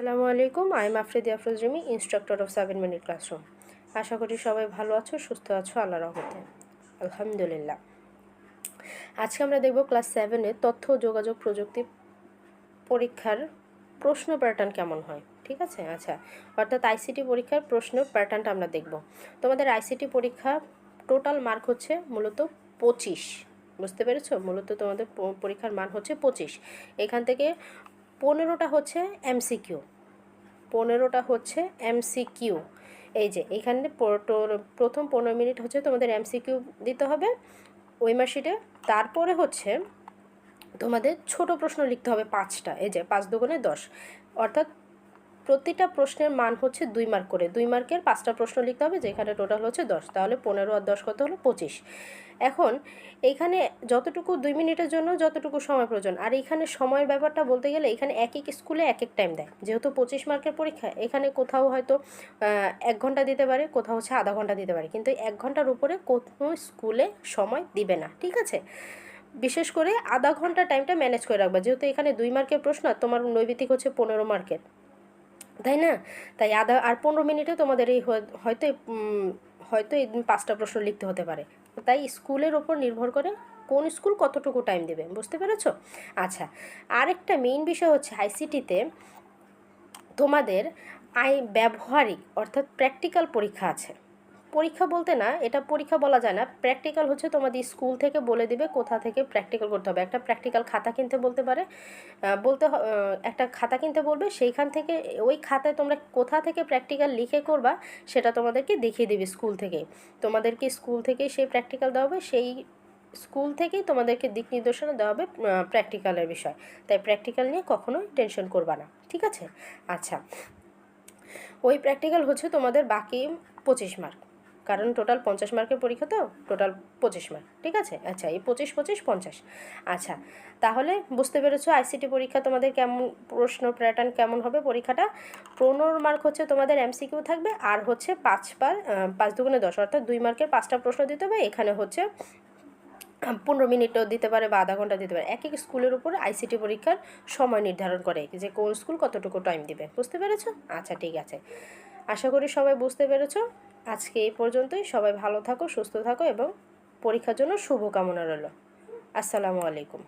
আসসালামু আলাইকুম। I am Afridi Afroz Rimi instructor of seven minute classroom আশা করি সবাই ভালো আছো, সুস্থ আছো আল্লাহ রহমতে। আলহামদুলিল্লাহ। আজকে আমরা দেখব ক্লাস সেভেনে তথ্য, যোগাযোগ, প্রযুক্তি পরীক্ষার প্রশ্ন প্যাটার্ন কেমন হয়, ঠিক আছে? আচ্ছা অর্থাৎ আইসিটি পরীক্ষার প্রশ্ন প্যাটার্নটা আমরা দেখব। তোমাদের আইসিটি পরীক্ষা টোটাল মার্ক হচ্ছে মূলত পঁচিশ। বুঝতে পেরেছ? মূলত তোমাদের পরীক্ষার মান হচ্ছে পঁচিশ। এখান থেকে পনেরোটা হচ্ছে এমসিকিউ পনেরোটা হচ্ছে এমসিকিউ এই যে, এখানে প্রথম পনেরো মিনিট হচ্ছে তোমাদের এমসিকিউ দিতে হবে ওই মার্কশিটে। তারপরে হচ্ছে তোমাদের ছোট প্রশ্ন লিখতে হবে পাঁচটা। এই যে, পাঁচ দুগুণে দশ। অর্থাৎ প্রতিটা প্রশ্নের মান হচ্ছে দুই মার্ক করে। দুই মার্কের পাঁচটা প্রশ্ন লিখতে হবে, যেখানে টোটাল হচ্ছে দশ। তাহলে পনেরো আর দশ কত হলো? পঁচিশ। এখন এইখানে যতটুকু দুই মিনিটের জন্য, যতটুকু সময় প্রয়োজন। আর এইখানে সময়ের ব্যাপারটা বলতে গেলে এখানে এক এক স্কুলে এক এক টাইম দেয়। যেহেতু পঁচিশ মার্কের পরীক্ষা, এখানে কোথাও হয়তো এক ঘণ্টা দিতে পারে, কোথাও হচ্ছে আধা ঘণ্টা দিতে পারে। কিন্তু এক ঘণ্টার উপরে কোনো স্কুলে সময় দিবে না, ঠিক আছে? বিশেষ করে আধা ঘণ্টা টাইমটা ম্যানেজ করে রাখবা। যেহেতু এখানে দুই মার্কের প্রশ্ন তোমার নৈবিতিক হচ্ছে পনেরো মার্কের তাই না? তাই আধা, আর পনেরো মিনিটে তোমাদের এই হয়- হয়তো হয়তো এই পাঁচটা প্রশ্ন লিখতে হতে পারে। তাই স্কুলের ওপর নির্ভর করে কোন স্কুল কতটুকু টাইম দেবে, বুঝতে পেরেছ? আচ্ছা আরেকটা মেইন বিষয় হচ্ছে আইসিটিতে তোমাদের আই, ব্যবহারিক অর্থাৎ প্র্যাকটিক্যাল পরীক্ষা আছে। পরীক্ষা বলতে না, এটা পরীক্ষা বলা যায় না। প্র্যাকটিক্যাল হচ্ছে তোমাদের স্কুল থেকে বলে দিবে কোথা থেকে প্র্যাকটিক্যাল করতে হবে। একটা প্র্যাকটিক্যাল খাতা কিনতে বলতে পারে। বলতে একটা খাতা কিনতে বলবে, সেইখান থেকে ওই খাতায় তোমরা কোথা থেকে প্র্যাকটিক্যাল লিখে করবা, সেটা তোমাদেরকে দেখিয়ে দেবে স্কুল থেকে। তোমাদেরকে স্কুল থেকে সেই প্র্যাকটিক্যাল দেওয়া হবে, সেই স্কুল থেকেই তোমাদেরকে দিক নির্দেশনা দেওয়া হবে প্র্যাকটিক্যালের বিষয়। তাই প্র্যাকটিক্যাল নিয়ে কখনোই টেনশন করবা না, ঠিক আছে? আচ্ছা। ওই প্র্যাকটিক্যাল হচ্ছে তোমাদের বাকি পঁচিশ মার্ক কারণ টোটাল পঞ্চাশ মার্কের পরীক্ষা তো টোটাল পঁচিশ মার্ক ঠিক আছে? আচ্ছা এই পঁচিশ পঁচিশ, পঞ্চাশ। আচ্ছা তাহলে বুঝতে পেরেছ আইসিটি পরীক্ষা তোমাদের কেমন, প্রশ্ন প্যাটার্ন কেমন হবে পরীক্ষাটা? পনেরো মার্ক হচ্ছে তোমাদের এমসিকিউ থাকবে, আর হচ্ছে পাঁচ পার পাঁচ দুগুণে দশ, অর্থাৎ দুই মার্কের পাঁচটা প্রশ্ন দিতে হবে, এখানে হচ্ছে পনেরো মিনিটও দিতে পারে বা আধা ঘণ্টা দিতে পারে। এক এক স্কুলের উপর আইসিটি পরীক্ষার সময় নির্ধারণ করে যে কোন স্কুল কতটুকু টাইম দিবে, বুঝতে পেরেছ? আচ্ছা ঠিক আছে। আশা করি সবাই বুঝতে পেরেছ। আজকে এই পর্যন্তই। সবাই ভালো থাকো, সুস্থ থাকো এবং পরীক্ষার জন্য শুভকামনা রইল। আসসালামু আলাইকুম।